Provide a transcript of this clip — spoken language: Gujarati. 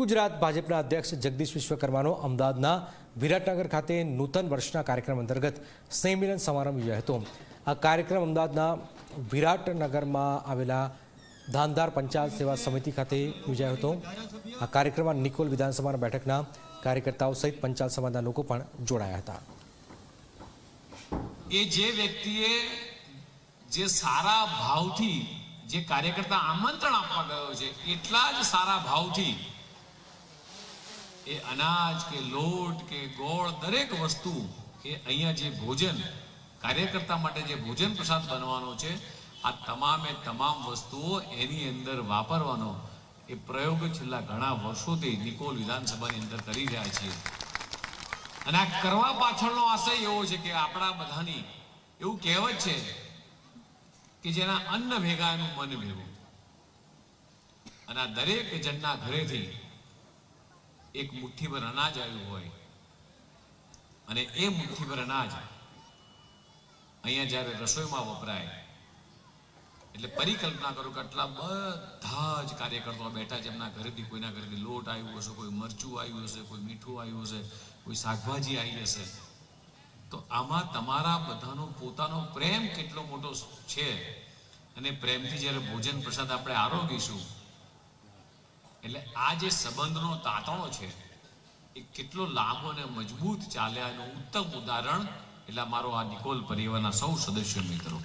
ગુજરાત ભાજપના અધ્યક્ષ જગદીશ વિશ્વકર્માનો અમદાવાદના વિરાટનગર ખાતે નૂતન વર્ષના કાર્યક્રમ અંતર્ગત સ્નેહમિલન સમારંભ યોજાયો હતો. આ કાર્યક્રમ અમદાવાદના વિરાટનગરમાં આવેલા ધાનધાર પંચાયત સેવા સમિતિ ખાતે યોજાયો હતો. આ કાર્યક્રમમાં નિકોલ વિધાનસભાના બેઠકના કાર્યકર્તાઓ સહિત પંચાયત સમાજના લોકો પણ જોડાયા હતા. એ જે વ્યક્તિએ જે સારા ભાવથી જે કાર્યકર્તા આમંત્રણ આપવા ગયો છે, એટલા જ સારા ભાવથી એ અનાજ કે લોટ કે ગોળ, દરેક વસ્તુ એ અહીંયા જે ભોજન, કાર્યકર્તા માટે જે ભોજન પ્રસાદ બનવાનો છે, આ તમામે તમામ વસ્તુઓ એની અંદર વાપરવાનો એ પ્રયોગ છેલ્લા ઘણા વર્ષોથી નિકોલ વિધાનસભાની અંદર કરી રહ્યા છીએ. અને આ કરવા પાછળનો આશય એવો છે કે આપણા બધાની એવું કહેવત છે કે જેના અન્ન ભેગા એનું મન ભેગું. અને આ દરેક જણના ઘરેથી એક મુઠ્ઠીભર અનાજ આવ્યું હોય અને એ મુઠ્ઠીભર અનાજ અહીંયા જ્યારે રસોઈમાં વપરાય, એટલે પરિકલ્પના કરો કે આટલા બધા જ કાર્યકર્તાઓ બેઠા છે. એમના ઘરેથી કોઈના ઘરેથી લોટ આવ્યું હશે, કોઈ મરચું આવ્યું હશે, કોઈ મીઠું આવ્યું હશે, કોઈ શાકભાજી આવી હશે. તો આમાં તમારા બધાનો પોતાનો પ્રેમ કેટલો મોટો છે? અને પ્રેમથી જ્યારે ભોજન પ્રસાદ આપણે આરોગીશું એટલે આ જે સંબંધનો તાતણો છે, એ કેટલો લાંબો અને મજબૂત ચાલ્યા એનું ઉત્તમ ઉદાહરણ, એટલે મારો આ નિકોલ પરિવારના સૌ સદસ્ય મિત્રો